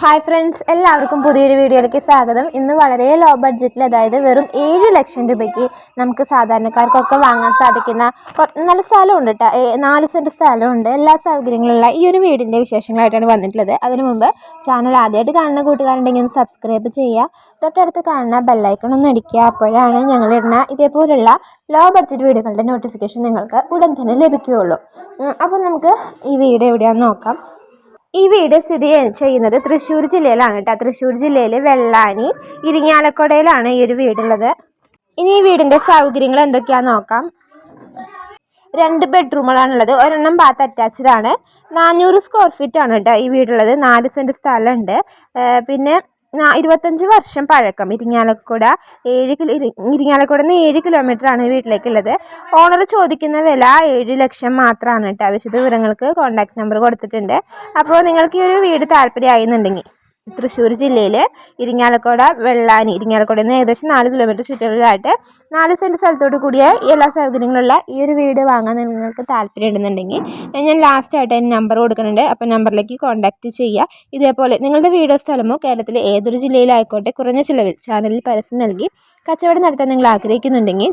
Hi friends എല്ലാവർക്കും പുതിയൊരു വീഡിയോയിലേക്ക് സ്വാഗതം. ഇന്ന് വളരെ ലോ ബഡ്ജറ്റിൽ അതായത് വെറും ഏഴ് ലക്ഷം രൂപയ്ക്ക് നമുക്ക് സാധാരണക്കാർക്കൊക്കെ വാങ്ങാൻ സാധിക്കുന്ന നല്ല സ്ഥലമുണ്ട് കേട്ടോ നാല് സെന്റ് സ്ഥലമുണ്ട്. എല്ലാ സൗകര്യങ്ങളുള്ള ഈ ഒരു വീടിന്റെ വിശേഷങ്ങളായിട്ടാണ് വന്നിട്ടുള്ളത്. അതിനു മുമ്പ് ചാനൽ ആദ്യമായിട്ട് കാണുന്ന കൂട്ടുകാരുണ്ടെങ്കിൽ ഒന്ന് സബ്സ്ക്രൈബ് ചെയ്യുക. തൊട്ടടുത്ത് കാണുന്ന ബെല്ലൈക്കൺ ഒന്ന് അടിക്കുക. അപ്പോഴാണ് ഞങ്ങളിടുന്ന ഇതേപോലുള്ള ലോ ബഡ്ജറ്റ് വീടുകളുടെ നോട്ടിഫിക്കേഷൻ നിങ്ങൾക്ക് ഉടൻ തന്നെ ലഭിക്കുകയുള്ളൂ. അപ്പോൾ നമുക്ക് ഈ വീട് എവിടെയാണെന്ന് നോക്കാം. ഈ വീട് സ്ഥിതി ചെയ്യുന്നത് തൃശ്ശൂർ ജില്ലയിലാണ് കേട്ടോ. തൃശ്ശൂർ ജില്ലയിൽ വെള്ളാനി ഇരിങ്ങാലക്കുടയിലാണ് ഈ ഒരു വീടുള്ളത്. ഇനി ഈ വീടിന്റെ സൗകര്യങ്ങൾ എന്തൊക്കെയാണെന്ന് നോക്കാം. രണ്ട് ബെഡ്റൂമുകളാണുള്ളത്. ഒരെണ്ണം ബാത്ത് അറ്റാച്ച്ഡ് ആണ്. നാനൂറ് സ്ക്വയർ ഫീറ്റ് ആണ് കേട്ടോ ഈ വീടുള്ളത്. നാല് സെന്റ് സ്ഥലമുണ്ട്. പിന്നെ ഇരുപത്തഞ്ച് വർഷം പഴക്കം. ഇരിങ്ങാലക്കുട ഏഴ് കിലോ ഇരിങ്ങാലക്കുട നിന്ന് ഏഴ് കിലോമീറ്റർ ആണ് വീട്ടിലേക്കുള്ളത്. ഓണർ ചോദിക്കുന്ന വില ഏഴ് ലക്ഷം മാത്രമാണ് കേട്ടോ. വിശദ വിവരങ്ങൾക്ക് കോൺടാക്ട് നമ്പർ കൊടുത്തിട്ടുണ്ട്. അപ്പോൾ നിങ്ങൾക്ക് ഈ ഒരു വീട് താല്പര്യമായിരുന്നുണ്ടെങ്കിൽ തൃശ്ശൂർ ജില്ലയിൽ ഇരിങ്ങാലക്കുട വെള്ളാനി ഇരിങ്ങാലക്കുടയിൽ നിന്ന് ഏകദേശം നാല് കിലോമീറ്റർ ചുറ്റളവിലായിട്ട് നാല് സെന്റ് സ്ഥലത്തോട് കൂടിയ എല്ലാ സൗകര്യങ്ങളുള്ള ഈ ഒരു വീട് വാങ്ങാൻ നിങ്ങൾക്ക് താല്പര്യം ഉണ്ടെന്നുണ്ടെങ്കിൽ ഞാൻ ലാസ്റ്റായിട്ട് അതിന് നമ്പർ കൊടുക്കുന്നുണ്ട്. അപ്പോൾ നമ്പറിലേക്ക് കോൺടാക്റ്റ് ചെയ്യുക. ഇതേപോലെ നിങ്ങളുടെ വീടോ സ്ഥലമോ കേരളത്തിലെ ഏതൊരു ജില്ലയിലായിക്കോട്ടെ കുറഞ്ഞ ചിലവിൽ ചാനലിൽ പരസ്യം നൽകി കച്ചവടം നടത്താൻ നിങ്ങൾ ആഗ്രഹിക്കുന്നുണ്ടെങ്കിൽ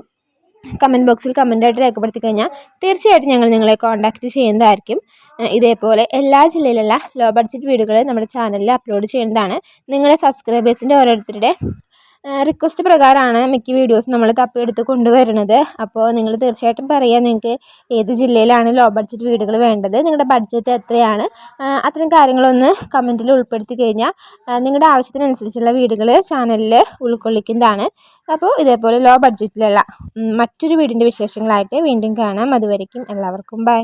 കമന്റ് ബോക്സിൽ കമന്റായിട്ട് രേഖപ്പെടുത്തി കഴിഞ്ഞാൽ തീർച്ചയായിട്ടും ഞങ്ങൾ നിങ്ങളെ കോൺടാക്റ്റ് ചെയ്യുന്നതായിരിക്കും. ഇതേപോലെ എല്ലാ ജില്ലയിലുള്ള ലോ ബഡ്ജറ്റ് വീടുകൾ നമ്മുടെ ചാനലിൽ അപ്ലോഡ് ചെയ്യുന്നതാണ്. നിങ്ങളുടെ സബ്സ്ക്രൈബേഴ്സിന്റെ ഓരോരുത്തരുടെ റിക്വസ്റ്റ് പ്രകാരമാണ് മിക്ക വീഡിയോസ് നമ്മൾ തപ്പിയെടുത്ത് കൊണ്ടുവരുന്നത്. അപ്പോൾ നിങ്ങൾ തീർച്ചയായിട്ടും പറയുക നിങ്ങൾക്ക് ഏത് ജില്ലയിലാണ് ലോ ബഡ്ജറ്റ് വീടുകൾ വേണ്ടത് നിങ്ങളുടെ ബഡ്ജറ്റ് എത്രയാണ് അത്തരം കാര്യങ്ങളൊന്ന് കമന്റിൽ ഉൾപ്പെടുത്തി കഴിഞ്ഞാൽ നിങ്ങളുടെ ആവശ്യത്തിനനുസരിച്ചുള്ള വീടുകൾ ചാനലിൽ ഉൾക്കൊള്ളിക്കുന്നതാണ്. അപ്പോൾ ഇതേപോലെ ലോ ബഡ്ജറ്റിലുള്ള മറ്റൊരു വീടിന്റെ വിശേഷങ്ങളായിട്ട് വീണ്ടും കാണാം. അതുവരയ്ക്കും എല്ലാവർക്കും ബൈ